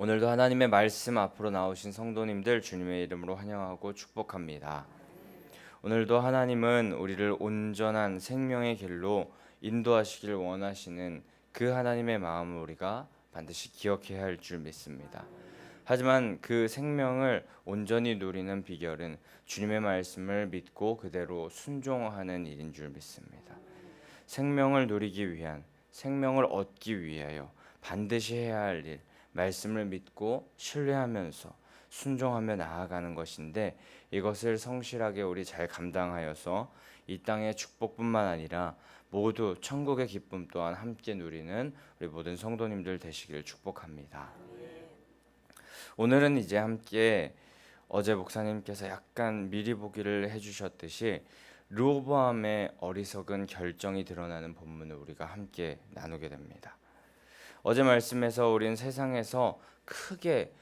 오늘도 하나님의 말씀 앞으로 나오신 성도님들 주님의 이름으로 환영하고 축복합니다. 오늘도 하나님은 우리를 온전한 생명의 길로 인도하시길 원하시는 그 하나님의 마음을 우리가 반드시 기억해야 할 줄 믿습니다. 하지만 그 생명을 온전히 누리는 비결은 주님의 말씀을 믿고 그대로 순종하는 일인 줄 믿습니다. 생명을 누리기 위한 생명을 얻기 위하여 반드시 해야 할 일, 말씀을 믿고 신뢰하면서 순종하며 나아가는 것인데 이것을 성실하게 우리 잘 감당하여서 이 땅의 축복뿐만 아니라 모두 천국의 기쁨 또한 함께 누리는 우리 모든 성도님들 되시기를 축복합니다. 오늘은 이제 함께 어제 목사님께서 약간 미리 보기를 해주셨듯이 르호보암의 어리석은 결정이 드러나는 본문을 우리가 함께 나누게 됩니다. 어제 말씀에서 우리는 세상에서 크게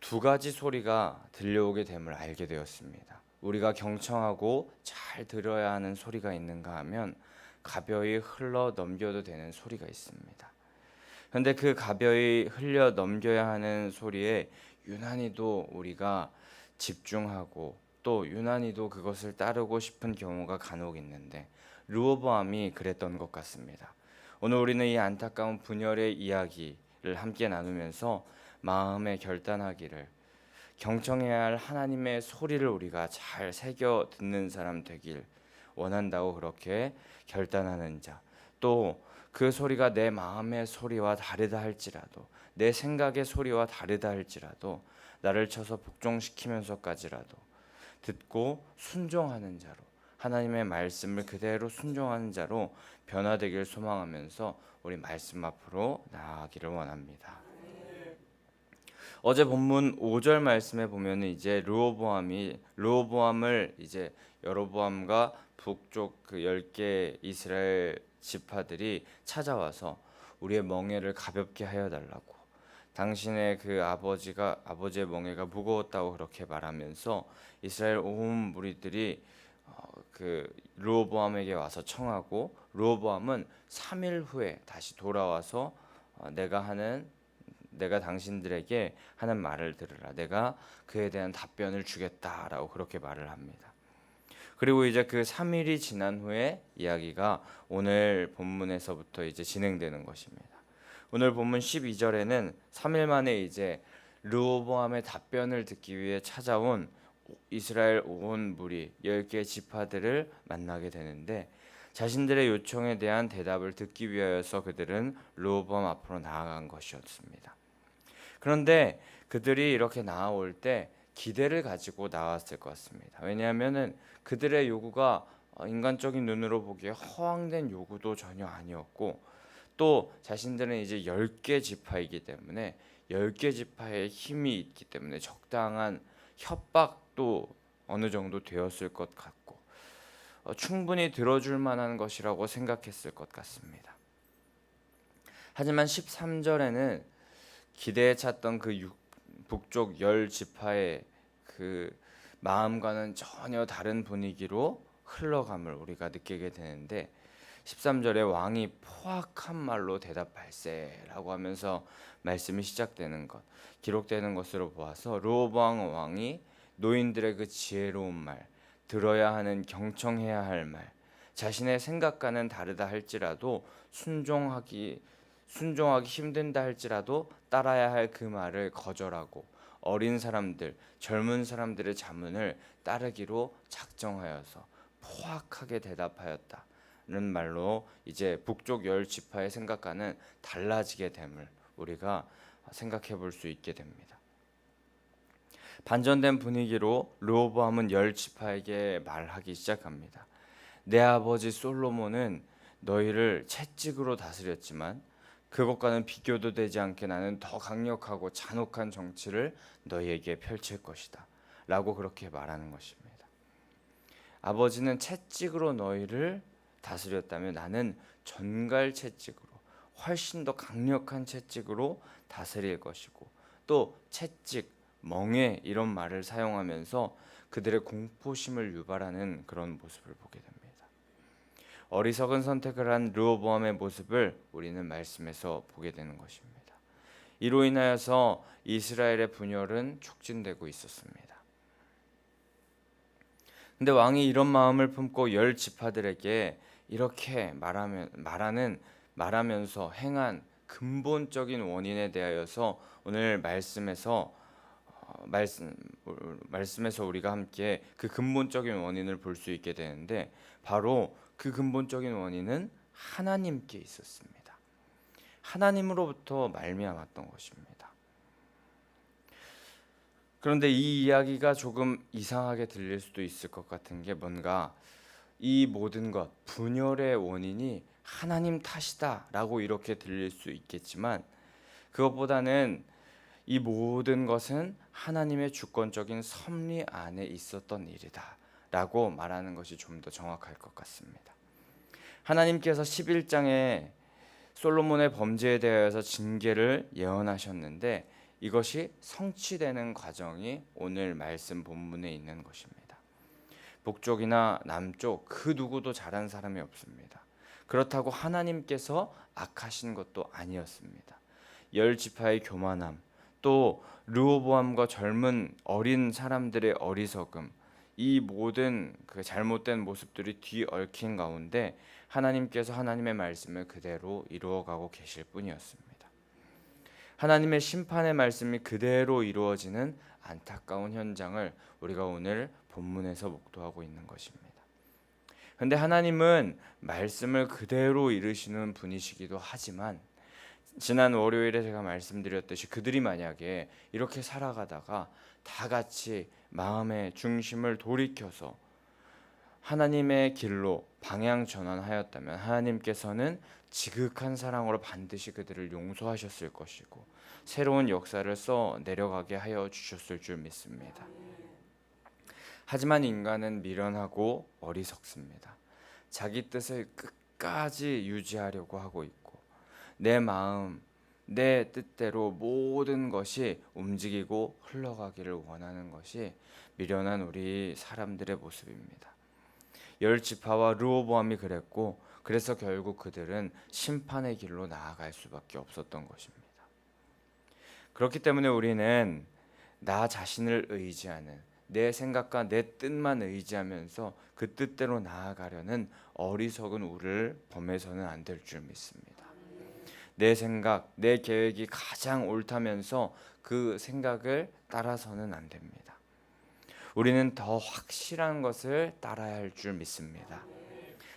두 가지 소리가 들려오게 됨을 알게 되었습니다. 우리가 경청하고 잘 들어야 하는 소리가 있는가 하면 가벼이 흘러 넘겨도 되는 소리가 있습니다. 그런데 그 가벼이 흘려 넘겨야 하는 소리에 유난히도 우리가 집중하고 또 유난히도 그것을 따르고 싶은 경우가 간혹 있는데 르호보암이 그랬던 것 같습니다. 오늘 우리는 이 안타까운 분열의 이야기를 함께 나누면서 마음에 결단하기를 경청해야 할 하나님의 소리를 우리가 잘 새겨 듣는 사람 되길 원한다고 그렇게 결단하는 자. 또 그 소리가 내 마음의 소리와 다르다 할지라도 내 생각의 소리와 다르다 할지라도 나를 쳐서 복종시키면서까지라도 듣고 순종하는 자로 하나님의 말씀을 그대로 순종하는 자로 변화되길 소망하면서 우리 말씀 앞으로 나아가기를 원합니다. 어제 본문 5절 말씀에 보면은 이제 르호보암이 르호보암을 이제 여로보암과 북쪽 그 10개 이스라엘 지파들이 찾아와서 우리의 멍에를 가볍게 하여 달라고 당신의 그 아버지가 아버지의 멍에가 무거웠다고 그렇게 말하면서 이스라엘 온 무리들이 어, 그 르호보암에게 와서 청하고 르호보암은 3일 후에 다시 돌아와서 어, 내가 하는 내가 당신들에게 하는 말을 들으라. 내가 그에 대한 답변을 주겠다라고 그렇게 말을 합니다. 그리고 이제 그 3일이 지난 후에 이야기가 오늘 본문에서부터 이제 진행되는 것입니다. 오늘 본문 12절에는 3일 만에 이제 르호보암의 답변을 듣기 위해 찾아온 이스라엘 온 무리 10개 지파들을 만나게 되는데 자신들의 요청에 대한 대답을 듣기 위하여서 그들은 르호보암 앞으로 나아간 것이었습니다. 그런데 그들이 이렇게 나아올 때 기대를 가지고 나왔을 것 같습니다. 왜냐하면은 그들의 요구가 어, 인간적인 눈으로 보기에 허황된 요구도 전혀 아니었고 또 자신들은 이제 10개 지파이기 때문에 10개 지파의 힘이 있기 때문에 적당한 협박 도 어느 정도 되었을 것 같고 어, 충분히 들어줄 만한 것이라고 생각했을 것 같습니다. 하지만 13절에는 기대에 찼던 그 육, 북쪽 열 지파의 그 마음과는 전혀 다른 분위기로 흘러감을 우리가 느끼게 되는데 13절에 왕이 포악한 말로 대답할세라고 하면서 말씀이 시작되는 것 기록되는 것으로 보아서 르호보암 왕이 노인들의 그 지혜로운 말 들어야 하는 경청해야 할 말 자신의 생각과는 다르다 할지라도 순종하기 순종하기 힘든다 할지라도 따라야 할 그 말을 거절하고 어린 사람들, 젊은 사람들의 자문을 따르기로 작정하여서 포악하게 대답하였다 는 말로 이제 북쪽 열 지파의 생각과는 달라지게 됨을 우리가 생각해 볼 수 있게 됩니다. 반전된 분위기로 르호보암은 열 지파에게 말하기 시작합니다. 내 아버지 솔로몬은 너희를 채찍으로 다스렸지만 그것과는 비교도 되지 않게 나는 더 강력하고 잔혹한 정치를 너희에게 펼칠 것이다. 라고 그렇게 말하는 것입니다. 아버지는 채찍으로 너희를 다스렸다면 나는 전갈 채찍으로 훨씬 더 강력한 채찍으로 다스릴 것이고 또 채찍, 멍에 이런 말을 사용하면서 그들의 공포심을 유발하는 그런 모습을 보게 됩니다. 어리석은 선택을 한 르호보암의 모습을 우리는 말씀에서 보게 되는 것입니다. 이로 인하여서 이스라엘의 분열은 촉진되고 있었습니다. 근데 왕이 이런 마음을 품고 열 지파들에게 이렇게 말하면 말하는 말하면서 행한 근본적인 원인에 대하여서 오늘 말씀에서 어, 말씀 말씀에서 우리가 함께 그 근본적인 원인을 볼 수 있게 되는데 바로 그 근본적인 원인은 하나님께 있었습니다. 하나님으로부터 말미암았던 것입니다. 그런데 이 이야기가 조금 이상하게 들릴 수도 있을 것 같은 게 뭔가 이 모든 것 분열의 원인이 하나님 탓이다라고 이렇게 들릴 수 있겠지만 그것보다는 이 모든 것은 하나님의 주권적인 섭리 안에 있었던 일이다 라고 말하는 것이 좀 더 정확할 것 같습니다. 하나님께서 11장에 솔로몬의 범죄에 대하여서 징계를 예언하셨는데 이것이 성취되는 과정이 오늘 말씀 본문에 있는 것입니다. 북쪽이나 남쪽 그 누구도 잘한 사람이 없습니다. 그렇다고 하나님께서 악하신 것도 아니었습니다. 열 지파의 교만함, 또 르호보암과 젊은 어린 사람들의 어리석음, 이 모든 그 잘못된 모습들이 뒤얽힌 가운데 하나님께서 하나님의 말씀을 그대로 이루어가고 계실 뿐이었습니다. 하나님의 심판의 말씀이 그대로 이루어지는 안타까운 현장을 우리가 오늘 본문에서 목도하고 있는 것입니다. 근데 하나님은 말씀을 그대로 이루시는 분이시기도 하지만 지난 월요일에 제가 말씀드렸듯이 그들이 만약에 이렇게 살아가다가 다 같이 마음의 중심을 돌이켜서 하나님의 길로 방향 전환하였다면 하나님께서는 지극한 사랑으로 반드시 그들을 용서하셨을 것이고 새로운 역사를 써 내려가게 하여 주셨을 줄 믿습니다. 하지만 인간은 미련하고 어리석습니다. 자기 뜻을 끝까지 유지하려고 하고 있고 내 마음, 내 뜻대로 모든 것이 움직이고 흘러가기를 원하는 것이 미련한 우리 사람들의 모습입니다. 열 지파와 르호보암이 그랬고 그래서 결국 그들은 심판의 길로 나아갈 수밖에 없었던 것입니다. 그렇기 때문에 우리는 나 자신을 의지하는 내 생각과 내 뜻만 의지하면서 그 뜻대로 나아가려는 어리석은 우를 범해서는 안 될 줄 믿습니다. 내 생각, 내 계획이 가장 옳다면서 그 생각을 따라서는 안 됩니다. 우리는 더 확실한 것을 따라야 할 줄 믿습니다.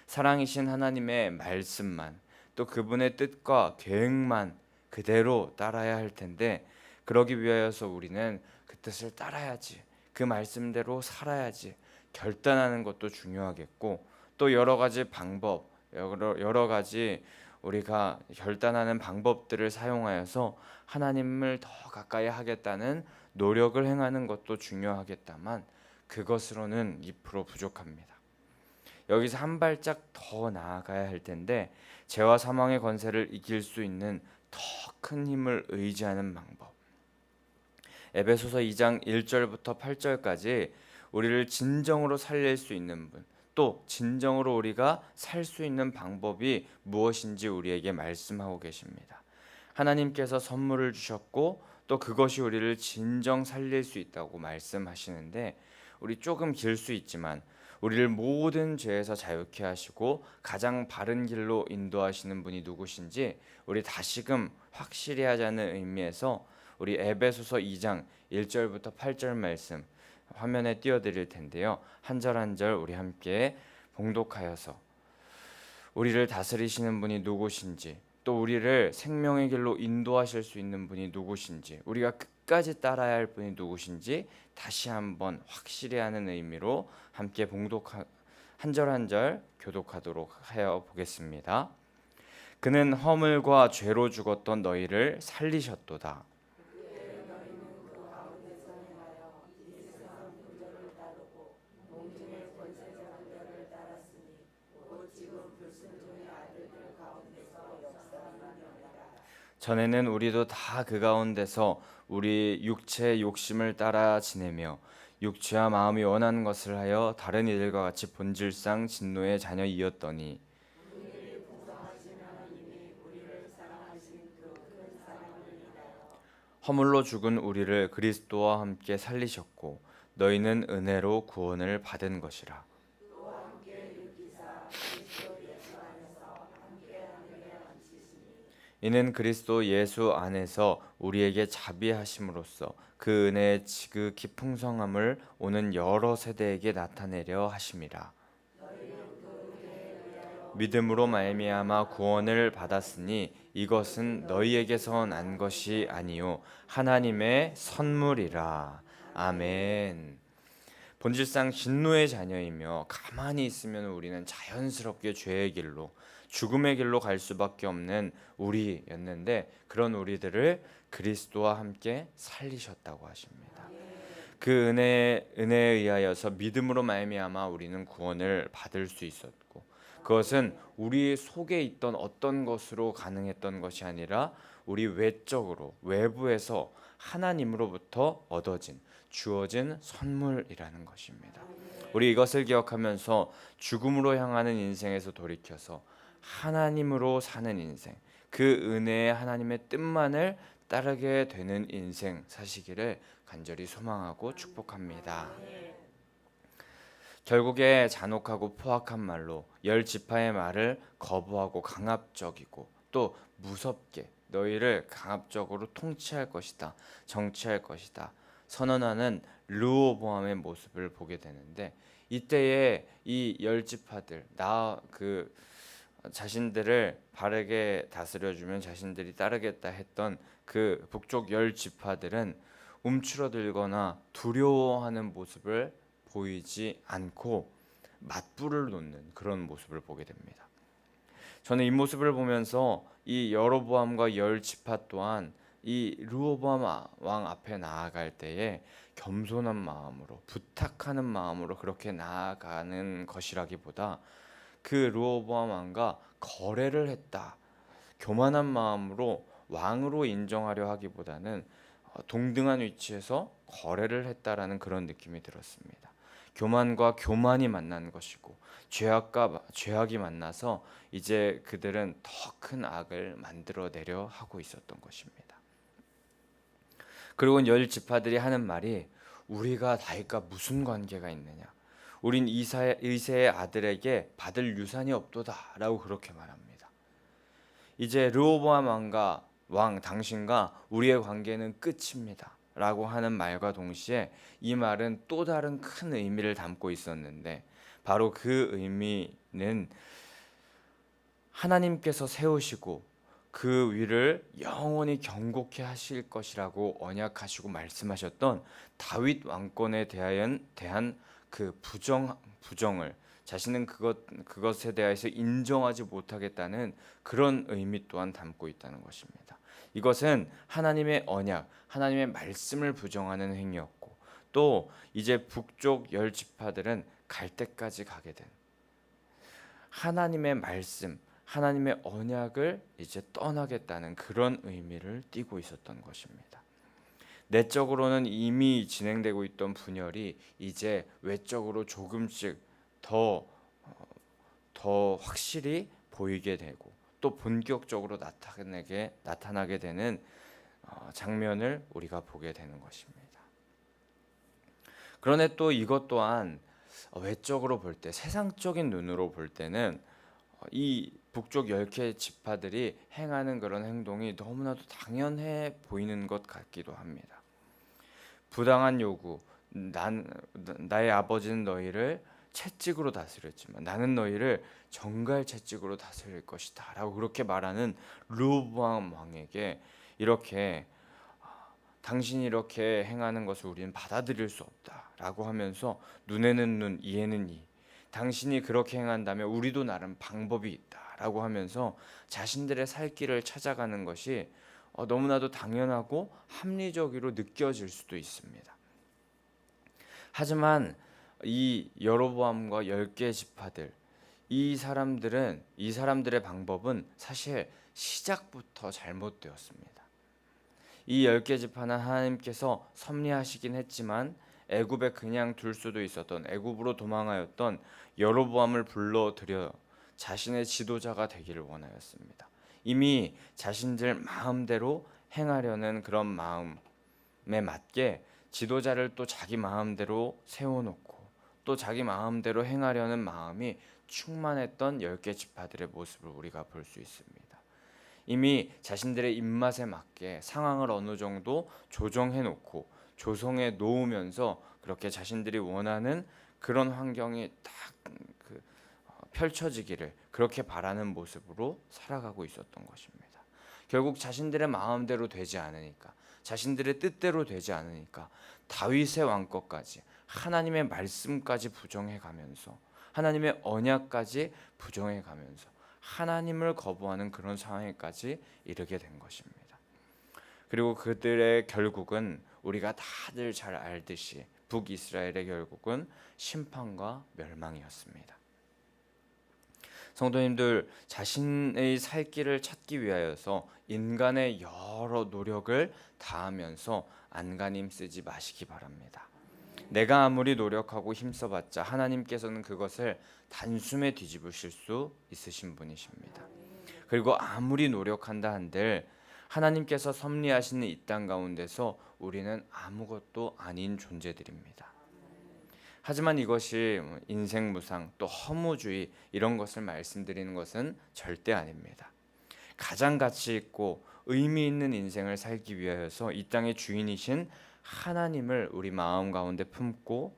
사랑이신 하나님의 말씀만 또 그분의 뜻과 계획만 그대로 따라야 할 텐데 그러기 위하여서 우리는 그 뜻을 따라야지 그 말씀대로 살아야지 결단하는 것도 중요하겠고 또 여러 가지 방법 여러, 여러 가지 우리가 결단하는 방법들을 사용하여서 하나님을 더 가까이 하겠다는 노력을 행하는 것도 중요하겠다만 그것으로는 2% 부족합니다. 여기서 한 발짝 더 나아가야 할 텐데 죄와 사망의 권세를 이길 수 있는 더 큰 힘을 의지하는 방법. 에베소서 2장 1절부터 8절까지 우리를 진정으로 살릴 수 있는 분, 또 진정으로 우리가 살 수 있는 방법이 무엇인지 우리에게 말씀하고 계십니다. 하나님께서 선물을 주셨고 또 그것이 우리를 진정 살릴 수 있다고 말씀하시는데 우리 조금 길 수 있지만 우리를 모든 죄에서 자유케 하시고 가장 바른 길로 인도하시는 분이 누구신지 우리 다시금 확실히 하자는 의미에서 우리 에베소서 2장 1절부터 8절 말씀 화면에 띄워 드릴 텐데요. 한 절 한 절 우리 함께 봉독하여서 우리를 다스리시는 분이 누구신지 또 우리를 생명의 길로 인도하실 수 있는 분이 누구신지 우리가 끝까지 따라야 할 분이 누구신지 다시 한번 확실히 하는 의미로 함께 봉독 한절 한 절 교독하도록 하여 보겠습니다. 그는 허물과 죄로 죽었던 너희를 살리셨도다. 전에는 우리도 다 그 가운데서 우리 육체의 욕심을 따라 지내며 육체와 마음이 원하는 것을 하여 다른 이들과 같이 본질상 진노의 자녀이었더니 허물로 죽은 우리를 그리스도와 함께 살리셨고 너희는 은혜로 구원을 받은 것이라. 이는 그리스도 예수 안에서 우리에게 자비하심으로써 그 은혜의 지극히 풍성함을 오는 여러 세대에게 나타내려 하심이라. 믿음으로 말미암아 구원을 받았으니 이것은 너희에게서 난 것이 아니요 하나님의 선물이라. 아멘. 본질상 진노의 자녀이며 가만히 있으면 우리는 자연스럽게 죄의 길로 죽음의 길로 갈 수밖에 없는 우리였는데 그런 우리들을 그리스도와 함께 살리셨다고 하십니다. 그 은혜 은혜에 의하여서 믿음으로 말미암아 우리는 구원을 받을 수 있었고 그것은 우리 속에 있던 어떤 것으로 가능했던 것이 아니라 우리 외적으로 외부에서 하나님으로부터 얻어진 주어진 선물이라는 것입니다. 우리 이것을 기억하면서 죽음으로 향하는 인생에서 돌이켜서 하나님으로 사는 인생, 그 은혜의 하나님의 뜻만을 따르게 되는 인생 사시기를 간절히 소망하고 축복합니다. 결국에 잔혹하고 포악한 말로 열 지파의 말을 거부하고 강압적이고 또 무섭게 너희를 강압적으로 통치할 것이다, 정치할 것이다 선언하는 르호보암의 모습을 보게 되는데 이때에 이 열 지파들 나 그 자신들을 바르게 다스려주면 자신들이 따르겠다 했던 그 북쪽 열 지파들은 움츠러들거나 두려워하는 모습을 보이지 않고 맞불을 놓는 그런 모습을 보게 됩니다. 저는 이 모습을 보면서 이 여로보암과 열 지파 또한 이 르호보암 왕 앞에 나아갈 때에 겸손한 마음으로 부탁하는 마음으로 그렇게 나아가는 것이라기보다 그 르호보암 왕과 거래를 했다. 교만한 마음으로 왕으로 인정하려 하기보다는 어, 동등한 위치에서 거래를 했다라는 그런 느낌이 들었습니다. 교만과 교만이 만난 것이고 죄악과 죄악이 만나서 이제 그들은 더 큰 악을 만들어 내려 하고 있었던 것입니다. 그리고 열 지파들이 하는 말이 우리가 다윗과 무슨 관계가 있느냐? 우린 이사의, 의세의 아들에게 받을 유산이 없도다라고 그렇게 말합니다. 이제 르호보암 왕과 왕 당신과 우리의 관계는 끝입니다. 라고 하는 말과 동시에 이 말은 또 다른 큰 의미를 담고 있었는데 바로 그 의미는 하나님께서 세우시고 그 위를 영원히 경고케 하실 것이라고 언약하시고 말씀하셨던 다윗 왕권에 대한 대한 그 부정 부정을 자신은 그것 그것에 대해서 인정하지 못하겠다는 그런 의미 또한 담고 있다는 것입니다. 이것은 하나님의 언약, 하나님의 말씀을 부정하는 행위였고 또 이제 북쪽 열 지파들은 갈 때까지 가게 된 하나님의 말씀, 하나님의 언약을 이제 떠나겠다는 그런 의미를 띠고 있었던 것입니다. 내적으로는 이미 진행되고 있던 분열이 이제 외적으로 조금씩 더, 어, 더 확실히 보이게 되고 또 본격적으로 나타나게, 나타나게 되는 어, 장면을 우리가 보게 되는 것입니다. 그런데 또 이것 또한 외적으로 볼 때, 세상적인 눈으로 볼 때는 어, 이 북쪽 열개 지파들이 행하는 그런 행동이 너무나도 당연해 보이는 것 같기도 합니다. 부당한 요구, 난 나의 아버지는 너희를 채찍으로 다스렸지만 나는 너희를 정갈 채찍으로 다스릴 것이다라고 그렇게 말하는 르보암 왕에게 이렇게 아, 당신이 이렇게 행하는 것을 우리는 받아들일 수 없다라고 하면서 눈에는 눈, 이에는 이. 당신이 그렇게 행한다면 우리도 나름 방법이 있다라고 하면서 자신들의 살 길을 찾아가는 것이 어, 너무나도 당연하고 합리적으로 느껴질 수도 있습니다. 하지만 이 여로보암과 열개 지파들 이 사람들은 이 사람들의 방법은 사실 시작부터 잘못되었습니다. 이 열 개 지파는 하나님께서 섭리하시긴 했지만 애굽에 그냥 둘 수도 있었던 애굽으로 도망하였던 여로보암을 불러들여 자신의 지도자가 되기를 원하였습니다. 이미 자신들 마음대로 행하려는 그런 마음에 맞게 지도자를 또 자기 마음대로 세워놓고 또 자기 마음대로 행하려는 마음이 충만했던 열개 지파들의 모습을 우리가 볼 수 있습니다. 이미 자신들의 입맛에 맞게 상황을 어느 정도 조정해 놓고 조성해 놓으면서 그렇게 자신들이 원하는 그런 환경이 딱그 펼쳐지기를 그렇게 바라는 모습으로 살아가고 있었던 것입니다. 결국 자신들의 마음대로 되지 않으니까 자신들의 뜻대로 되지 않으니까 다윗의 왕것까지 하나님의 말씀까지 부정해 가면서 하나님의 언약까지 부정해 가면서 하나님을 거부하는 그런 상황에까지 이르게 된 것입니다. 그리고 그들의 결국은 우리가 다들 잘 알듯이 북이스라엘의 결국은 심판과 멸망이었습니다. 성도님들 자신의 살 길을 찾기 위하여서 인간의 여러 노력을 다하면서 안간힘 쓰지 마시기 바랍니다. 내가 아무리 노력하고 힘써봤자 하나님께서는 그것을 단숨에 뒤집으실 수 있으신 분이십니다. 그리고 아무리 노력한다 한들 하나님께서 섭리하시는 이 땅 가운데서 우리는 아무것도 아닌 존재들입니다. 하지만 이것이 인생 무상 또 허무주의 이런 것을 말씀드리는 것은 절대 아닙니다. 가장 가치 있고 의미 있는 인생을 살기 위하여서 이 땅의 주인이신 하나님을 우리 마음 가운데 품고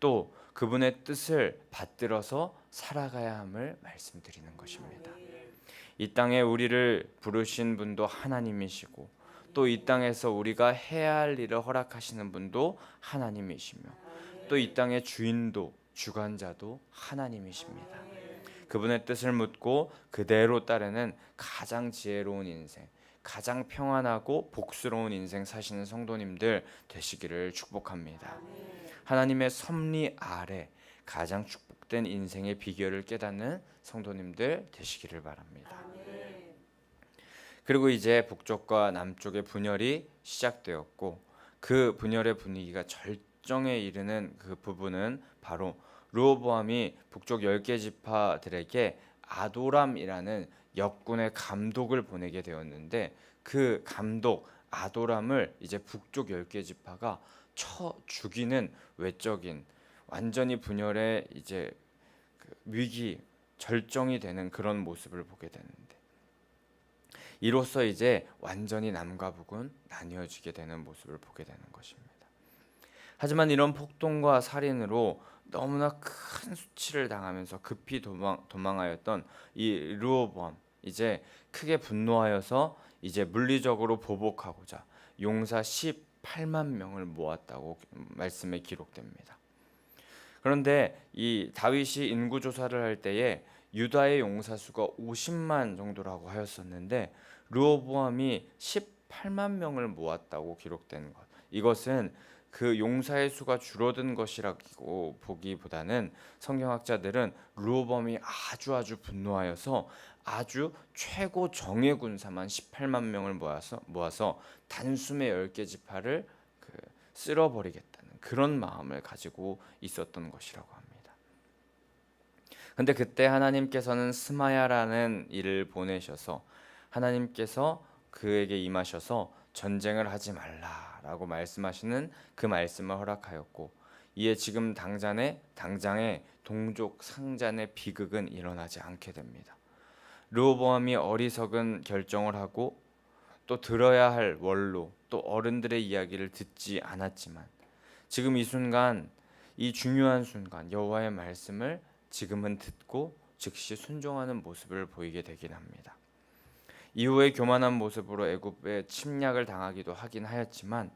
또 그분의 뜻을 받들어서 살아가야 함을 말씀드리는 것입니다. 이 땅에 우리를 부르신 분도 하나님이시고 또 이 땅에서 우리가 해야 할 일을 허락하시는 분도 하나님이시며 또 이 땅의 주인도 주관자도 하나님이십니다. 그분의 뜻을 묻고 그대로 따르는 가장 지혜로운 인생, 가장 평안하고 복스러운 인생 사시는 성도님들 되시기를 축복합니다. 하나님의 섭리 아래 가장 축복된 인생의 비결을 깨닫는 성도님들 되시기를 바랍니다. 그리고 이제 북쪽과 남쪽의 분열이 시작되었고 그 분열의 분위기가 절 정에 이르는 그 부분은 바로 르호보암이 북쪽 10개 지파들에게 아도람이라는 역군의 감독을 보내게 되었는데 그 감독 아도람을 이제 북쪽 10개 지파가 쳐 죽이는 외적인 완전히 분열의 이제 그 위기 절정이 되는 그런 모습을 보게 되는데 이로써 이제 완전히 남과 북은 나뉘어지게 되는 모습을 보게 되는 것입니다. 하지만 이런 폭동과 살인으로 너무나 큰 수치를 당하면서 급히 도망, 도망하였던 이 르호보암 이제 크게 분노하여서 이제 물리적으로 보복하고자 용사 18만 명을 모았다고 말씀에 기록됩니다. 그런데 이 다윗이 인구 조사를 할 때에 유다의 용사 수가 50만 정도라고 하였었는데 르호보암이 18만 명을 모았다고 기록된 것. 이것은 그 용사의 수가 줄어든 것이라고 보기보다는 성경학자들은 르호보암이 아주 아주 분노하여서 아주 최고 정예 군사만 18만 명을 모아서 모아서 단숨에 10개 지파를 그 쓸어버리겠다는 그런 마음을 가지고 있었던 것이라고 합니다. 근데 그때 하나님께서는 스마야라는 일을 보내셔서 하나님께서 그에게 임하셔서 전쟁을 하지 말라 라고 말씀하시는 그 말씀을 허락하였고 이에 지금 당장에 당장에 동족 상잔의 비극은 일어나지 않게 됩니다. 르호보암이 어리석은 결정을 하고 또 들어야 할 원로 또 어른들의 이야기를 듣지 않았지만 지금 이 순간 이 중요한 순간 여호와의 말씀을 지금은 듣고 즉시 순종하는 모습을 보이게 되긴 합니다. 이후에 교만한 모습으로 애굽에 침략을 당하기도 하긴 하였지만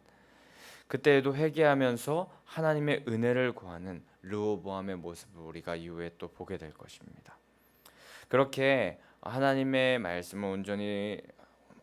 그때에도 회개하면서 하나님의 은혜를 구하는 르호보암의 모습을 우리가 이후에 또 보게 될 것입니다. 그렇게 하나님의 말씀을 온전히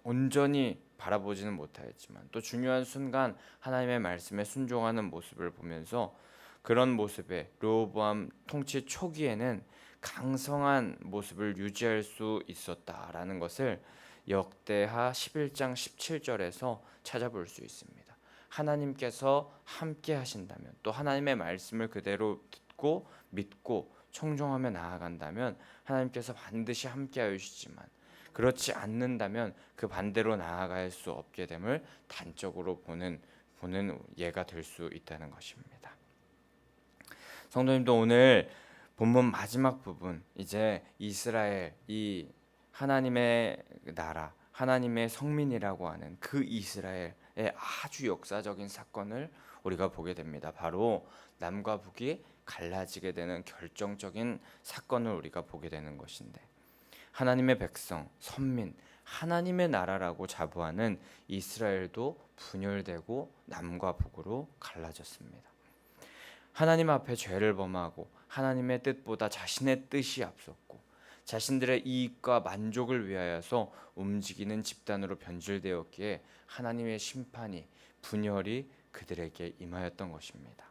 온전히 바라보지는 못하였지만 또 중요한 순간 하나님의 말씀에 순종하는 모습을 보면서 그런 모습에 르호보암 통치 초기에는 강성한 모습을 유지할 수 있었다라는 것을 역대하 11장 17절에서 찾아볼 수 있습니다. 하나님께서 함께 하신다면 또 하나님의 말씀을 그대로 듣고 믿고 청종하며 나아간다면 하나님께서 반드시 함께 하시지만 그렇지 않는다면 그 반대로 나아갈 수 없게 됨을 단적으로 보는 보는 예가 될 수 있다는 것입니다. 성도님도 오늘 본문 마지막 부분 이제 이스라엘 이 하나님의 나라 하나님의 성민이라고 하는 그 이스라엘의 아주 역사적인 사건을 우리가 보게 됩니다. 바로 남과 북이 갈라지게 되는 결정적인 사건을 우리가 보게 되는 것인데 하나님의 백성, 선민, 하나님의 나라라고 자부하는 이스라엘도 분열되고 남과 북으로 갈라졌습니다. 하나님 앞에 죄를 범하고 하나님의 뜻보다 자신의 뜻이 앞섰고 자신들의 이익과 만족을 위하여서 움직이는 집단으로 변질되었기에 하나님의 심판이 분열이 그들에게 임하였던 것입니다.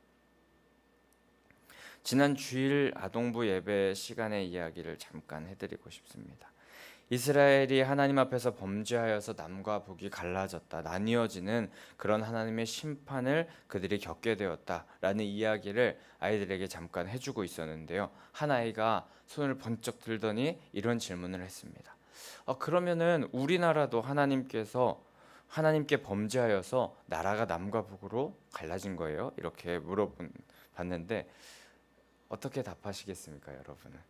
지난 주일 아동부 예배 시간의 이야기를 잠깐 해드리고 싶습니다. 이스라엘이 하나님 앞에서 범죄하여서 남과 북이 갈라졌다, 나뉘어지는 그런 하나님의 심판을 그들이 겪게 되었다라는 이야기를 아이들에게 잠깐 해 주고 있었는데요. 한 아이가 손을 번쩍 들더니 이런 질문을 했습니다. 어, 그러면은 우리나라도 하나님께서 하나님께 범죄하여서 나라가 남과 북으로 갈라진 거예요? 이렇게 물어봤는데 어떻게 답하시겠습니까, 여러분은?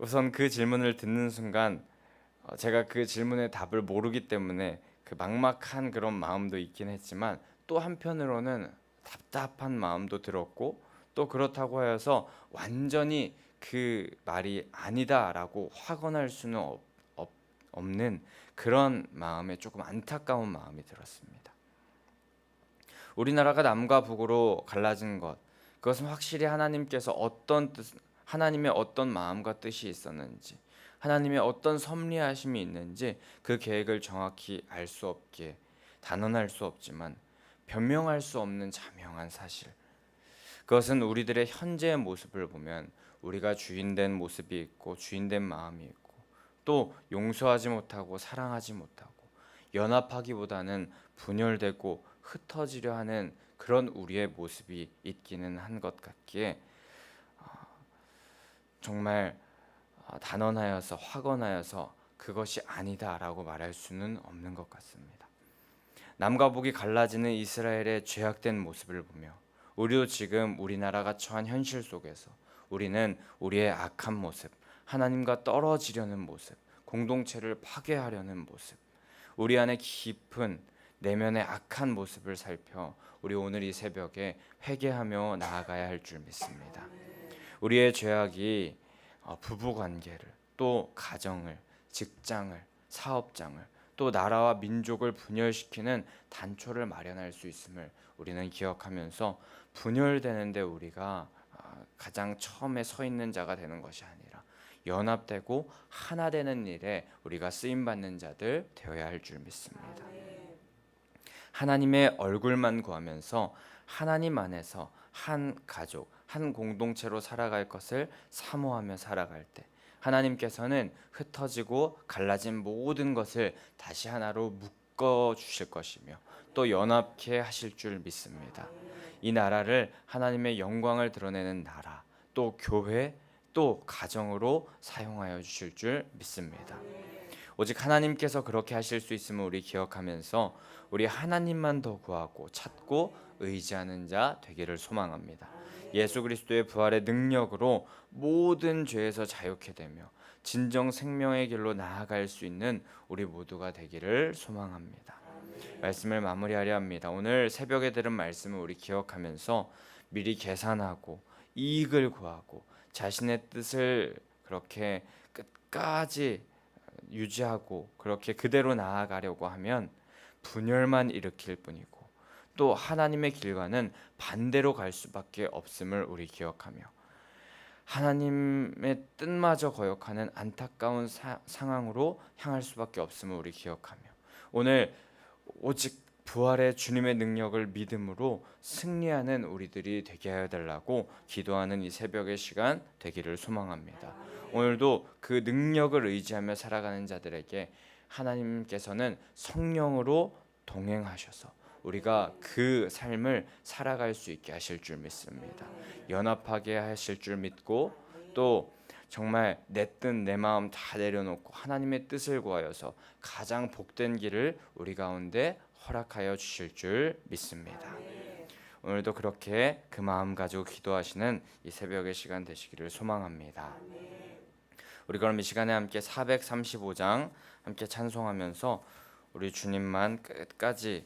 우선 그 질문을 듣는 순간 어, 제가 그 질문의 답을 모르기 때문에 그 막막한 그런 마음도 있긴 했지만 또 한편으로는 답답한 마음도 들었고 또 그렇다고 하여서 완전히 그 말이 아니다라고 확언할 수는 없, 없, 없는 그런 마음에 조금 안타까운 마음이 들었습니다. 우리나라가 남과 북으로 갈라진 것 그것은 확실히 하나님께서 어떤 뜻 하나님의 어떤 마음과 뜻이 있었는지 하나님의 어떤 섭리하심이 있는지 그 계획을 정확히 알 수 없기에 단언할 수 없지만 변명할 수 없는 자명한 사실. 그것은 우리들의 현재의 모습을 보면 우리가 주인된 모습이 있고 주인된 마음이 있고 또 용서하지 못하고 사랑하지 못하고 연합하기보다는 분열되고 흩어지려 하는 그런 우리의 모습이 있기는 한 것 같기에 정말 어, 단언하여서 확언하여서 그것이 아니다라고 말할 수는 없는 것 같습니다. 남과 북이 갈라지는 이스라엘의 죄악된 모습을 보며 우리도 지금 우리나라가 처한 현실 속에서 우리는 우리의 악한 모습, 하나님과 떨어지려는 모습, 공동체를 파괴하려는 모습, 우리 안에 깊은 내면의 악한 모습을 살펴 우리 오늘 이 새벽에 회개하며 나아가야 할 줄 믿습니다. 우리의 죄악이 어, 부부 관계를 또 가정을 직장을 사업장을 또 나라와 민족을 분열시키는 단초를 마련할 수 있음을 우리는 기억하면서 분열되는데 우리가 어, 가장 처음에 서 있는 자가 되는 것이 아니라 연합되고 하나 되는 일에 우리가 쓰임 받는 자들 되어야 할 줄 믿습니다. 하나님의 얼굴만 구하면서 하나님 안에서 한 가족, 한 공동체로 살아갈 것을 사모하며 살아갈 때 하나님께서는 흩어지고 갈라진 모든 것을 다시 하나로 묶어 주실 것이며 또 연합케 하실 줄 믿습니다. 이 나라를 하나님의 영광을 드러내는 나라, 또 교회, 또 가정으로 사용하여 주실 줄 믿습니다. 오직 하나님께서 그렇게 하실 수 있음을 우리 기억하면서 우리 하나님만 더 구하고 찾고 의지하는 자 되기를 소망합니다. 예수 그리스도의 부활의 능력으로 모든 죄에서 자유케 되며 진정 생명의 길로 나아갈 수 있는 우리 모두가 되기를 소망합니다. 말씀을 마무리하려 합니다. 오늘 새벽에 들은 말씀을 우리 기억하면서 미리 계산하고 이익을 구하고 자신의 뜻을 그렇게 끝까지 유지하고 그렇게 그대로 나아가려고 하면 분열만 일으킬 뿐이고 또 하나님의 길과는 반대로 갈 수밖에 없음을 우리 기억하며 하나님의 뜻마저 거역하는 안타까운 사, 상황으로 향할 수밖에 없음을 우리 기억하며 오늘 오직 부활의 주님의 능력을 믿음으로 승리하는 우리들이 되게 하여 달라고 기도하는 이 새벽의 시간 되기를 소망합니다. 오늘도 그 능력을 의지하며 살아가는 자들에게 하나님께서는 성령으로 동행하셔서 우리가 그 삶을 살아갈 수 있게 하실 줄 믿습니다. 연합하게 하실 줄 믿고 또 정말 내 뜻 내 마음 다 내려놓고 하나님의 뜻을 구하여서 가장 복된 길을 우리 가운데 허락하여 주실 줄 믿습니다. 오늘도 그렇게 그 마음 가지고 기도하시는 이 새벽의 시간 되시기를 소망합니다. 우리 그럼 이 시간에 함께 435장 함께 찬송하면서 우리 주님만 끝까지